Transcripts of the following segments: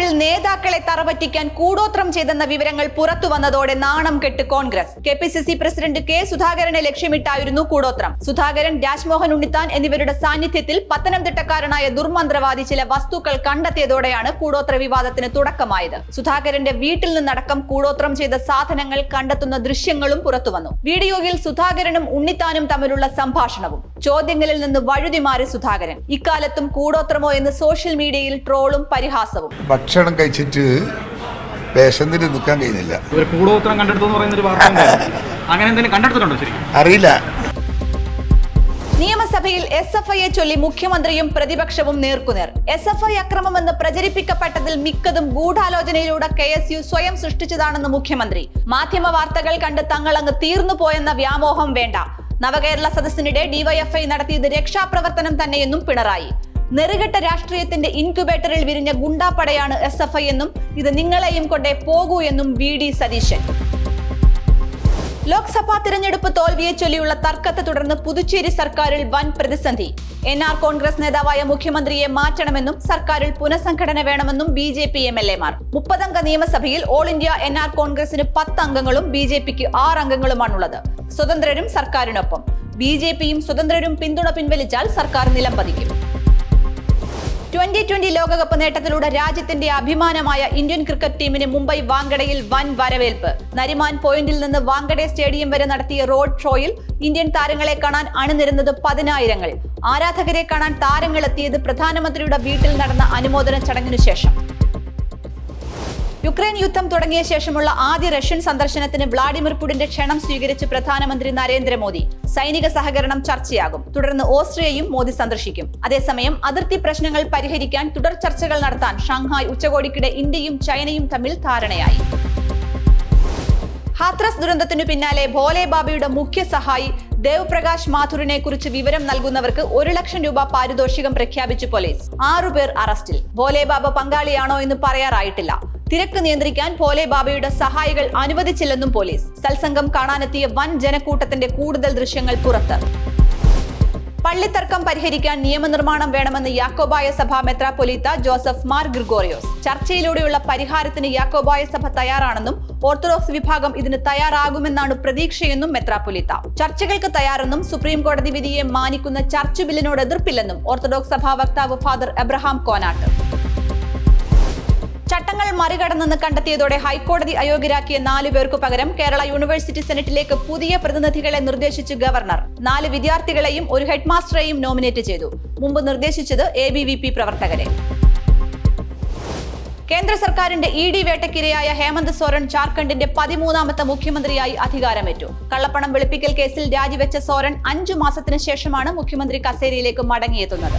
നേതാക്കളെ തറപറ്റിക്കാൻ കൂടോത്രം ചെയ്തെന്ന വിവരങ്ങൾ പുറത്തു വന്നതോടെ നാണം കെട്ട് Congress. K P C C president K സുധാകരനെ ലക്ഷ്യമിട്ടായിരുന്നു കൂടോത്രം. സുധാകരൻ രാജ്മോഹൻ ഉണ്ണിത്താൻ എന്നിവരുടെ സാന്നിധ്യത്തിൽ പത്തനംതിട്ടക്കാരനായ ദുർമന്ത്രവാദി ചില വസ്തുക്കൾ കണ്ടെത്തിയതോടെയാണ് കൂടോത്ര വിവാദത്തിന് തുടക്കമായത്. സുധാകരന്റെ വീട്ടിൽ നിന്നടക്കം കൂടോത്രം ചെയ്ത സാധനങ്ങൾ കണ്ടെത്തുന്ന ദൃശ്യങ്ങളും പുറത്തുവന്നു വീഡിയോയിൽ സുധാകരനും ഉണ്ണിത്താനും തമ്മിലുള്ള സംഭാഷണവും. ചോദ്യങ്ങളിൽ നിന്ന് വഴുതിമാറി സുധാകരൻ. ഇക്കാലത്തും കൂടോത്രമോ എന്ന് സോഷ്യൽ മീഡിയയിൽ ട്രോളും പരിഹാസവും. ഭക്ഷണം കഴിച്ചിട്ട് വിശന്നിട്ട് നിൽക്കാൻ കഴിയുന്നില്ല. ഒരു കൂടോത്രം കണ്ടെടുത്തു എന്ന് പറയുന്ന ഒരു വാർത്ത അങ്ങനെ എന്തെങ്കിലും കണ്ടെടുത്തിട്ടുണ്ടോ ശരിക്കും? അറിയില്ല. നിയമസഭയിൽ എസ് എഫ് ഐയെ ചൊല്ലി മുഖ്യമന്ത്രിയും പ്രതിപക്ഷവും നേർക്കുനേർ. എസ് എഫ് ഐ അക്രമമെന്ന് പ്രചരിപ്പിക്കപ്പെട്ടതിൽ മിക്കതും ഗൂഢാലോചനയിലൂടെ കെ എസ് യു സ്വയം സൃഷ്ടിച്ചതാണെന്ന് മുഖ്യമന്ത്രി. മാധ്യമ വാർത്തകൾ കണ്ട് തങ്ങൾ അങ്ങ് തീർന്നു പോയെന്ന വ്യാമോഹം വേണ്ട. നവകേരള സദസ്സിനിടെ ഡിവൈഎഫ്ഐ നടത്തിയത് രക്ഷാപ്രവർത്തനം തന്നെയെന്നും പിണറായി. നെറുകെട്ട രാഷ്ട്രീയത്തിന്റെ ഇൻക്യുബേറ്ററിൽ വിരിഞ്ഞ ഗുണ്ടാപ്പടയാണ് എസ് എഫ് ഐ എന്നും ഇത് നിങ്ങളെയും കൊണ്ടേ പോകൂ എന്നും വി ഡി സതീശൻ. ലോക്സഭാ തിരഞ്ഞെടുപ്പ് തോൽവിയെ ചൊല്ലിയുള്ള തർക്കത്തെ തുടർന്ന് പുതുച്ചേരി സർക്കാരിൽ വൻ പ്രതിസന്ധി. എൻ ആർ കോൺഗ്രസ് നേതാവായ മുഖ്യമന്ത്രിയെ മാറ്റണമെന്നും സർക്കാരിൽ പുനഃസംഘടന വേണമെന്നും B J P M L എമാർ മുപ്പതംഗ നിയമസഭയിൽ ഓൾ ഇന്ത്യ എൻ ആർ കോൺഗ്രസിന് പത്ത് അംഗങ്ങളും ബി ജെ പിക്ക് ആറ് അംഗങ്ങളുമാണുള്ളത്. സ്വതന്ത്രരും സർക്കാരിനൊപ്പം. ബി ജെ പിയും സ്വതന്ത്രരും പിന്തുണ പിൻവലിച്ചാൽ സർക്കാർ നിലംപതിക്കും. ട്വന്റി ട്വന്റി ലോകകപ്പ് നേട്ടത്തിലൂടെ രാജ്യത്തിന്റെ അഭിമാനമായ ഇന്ത്യൻ ക്രിക്കറ്റ് ടീമിന് മുംബൈ വാങ്കഡയിൽ വൻ വരവേൽപ്പ്. നരിമാൻ പോയിന്റിൽ നിന്ന് വാങ്കഡെ സ്റ്റേഡിയം വരെ നടത്തിയ റോഡ് ഷോയിൽ ഇന്ത്യൻ താരങ്ങളെ കാണാൻ അണിനിരുന്നത് പതിനായിരങ്ങൾ. ആരാധകരെ കാണാൻ താരങ്ങൾ എത്തിയത് പ്രധാനമന്ത്രിയുടെ വീട്ടിൽ നടന്ന അനുമോദന ചടങ്ങിനു ശേഷം. യുക്രൈൻ യുദ്ധം തുടങ്ങിയ ശേഷമുള്ള ആദ്യ റഷ്യൻ സന്ദർശനത്തിന് വ്ളാഡിമിർ പുടിന്റെ ക്ഷണം സ്വീകരിച്ച് പ്രധാനമന്ത്രി നരേന്ദ്രമോദി സൈനിക സഹകരണം ചർച്ചയാകും. തുടർന്ന് ഓസ്ട്രിയയും മോദി സന്ദർശിക്കും. അതേസമയം അതിർത്തി പ്രശ്നങ്ങൾ പരിഹരിക്കാൻ തുടർ ചർച്ചകൾ നടത്താൻ ഷാങ്ഹായ് ഉച്ചകോടിക്കിടെ ഇന്ത്യയും ചൈനയും തമ്മിൽ ധാരണയായി. ഹാത്രസ് ദുരന്തത്തിനു പിന്നാലെ ഭോലെ ബാബയുടെ മുഖ്യ സഹായി ദേവ്പ്രകാശ് മാഥുറിനെ കുറിച്ച് വിവരം നൽകുന്നവർക്ക് ഒരു ലക്ഷം രൂപ പാരിതോഷികം പ്രഖ്യാപിച്ചു പോലീസ്. ആറുപേർ അറസ്റ്റിൽ. ഭോലെ ബാബ പങ്കാളിയാണോ എന്ന് പറയാറായിട്ടില്ല. തിരക്ക് നിയന്ത്രിക്കാൻ ഭോലെ ബാബയുടെ സഹായികൾ അനുവദിച്ചില്ലെന്നും പോലീസ്. സത്സംഗം കാണാനെത്തിയ വൻ ജനക്കൂട്ടത്തിന്റെ കൂടുതൽ ദൃശ്യങ്ങൾ പുറത്ത്. പള്ളിത്തർക്കം പരിഹരിക്കാൻ നിയമനിർമ്മാണം വേണമെന്ന് യാക്കോബായ സഭ മെത്രാപൊലീത്ത ജോസഫ് മാർ ഗ്രിഗോറിയോസ്. ചർച്ചയിലൂടെയുള്ള പരിഹാരത്തിന് യാക്കോബായ സഭ തയ്യാറാണെന്നും ഓർത്തഡോക്സ് വിഭാഗം ഇതിന് തയ്യാറാകുമെന്നാണ് പ്രതീക്ഷയെന്നും മെത്രാപൊലീത്ത ചർച്ചകൾക്ക് തയ്യാറെന്നും സുപ്രീം കോടതി വിധിയെ മാനിക്കുന്ന ചർച്ച് ബില്ലിനോട് എതിർപ്പില്ലെന്നും ഓർത്തഡോക്സ് സഭാ വക്താവ് ഫാദർ എബ്രഹാം കോനാട്ട്. ചട്ടങ്ങൾ മറികടന്നെന്ന് കണ്ടെത്തിയതോടെ ഹൈക്കോടതി അയോഗ്യരാക്കിയ നാലു പേർക്കു പകരം കേരള യൂണിവേഴ്സിറ്റി സെനറ്റിലേക്ക് പുതിയ പ്രതിനിധികളെ നിർദ്ദേശിച്ചു ഗവർണർ. നാല് വിദ്യാർത്ഥികളെയും ഒരു ഹെഡ്മാസ്റ്ററെയും നോമിനേറ്റ് ചെയ്തു. മുമ്പ് നിർദ്ദേശിച്ചത് എ പ്രവർത്തകരെ. കേന്ദ്ര സർക്കാരിന്റെ ഇ ഡി വേട്ടക്കിരയായ ഹേമന്ത് സോറൻ ജാർഖണ്ഡിന്റെ പതിമൂന്നാമത്തെ മുഖ്യമന്ത്രിയായി അധികാരമേറ്റു. കള്ളപ്പണം വെളുപ്പിക്കൽ കേസിൽ രാജിവെച്ച സോറൻ അഞ്ചു മാസത്തിനു ശേഷമാണ് മുഖ്യമന്ത്രി കസേരയിലേക്ക് മടങ്ങിയെത്തുന്നത്.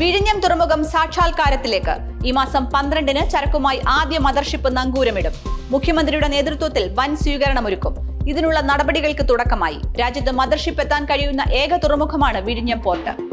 വിഴിഞ്ഞം തുറമുഖം സാക്ഷാത്കാരത്തിലേക്ക്. ഈ മാസം പന്ത്രണ്ടിന് ചരക്കുമായി ആദ്യ മദർഷിപ്പ് നങ്കൂരമിടും. മുഖ്യമന്ത്രിയുടെ നേതൃത്വത്തിൽ വൻ സ്വീകരണമൊരുക്കും. ഇതിനുള്ള നടപടികൾക്ക് തുടക്കമായി. രാജ്യത്ത് മദർഷിപ്പ് എത്താൻ കഴിയുന്ന ഏക തുറമുഖമാണ് വിഴിഞ്ഞം പോർട്ട്.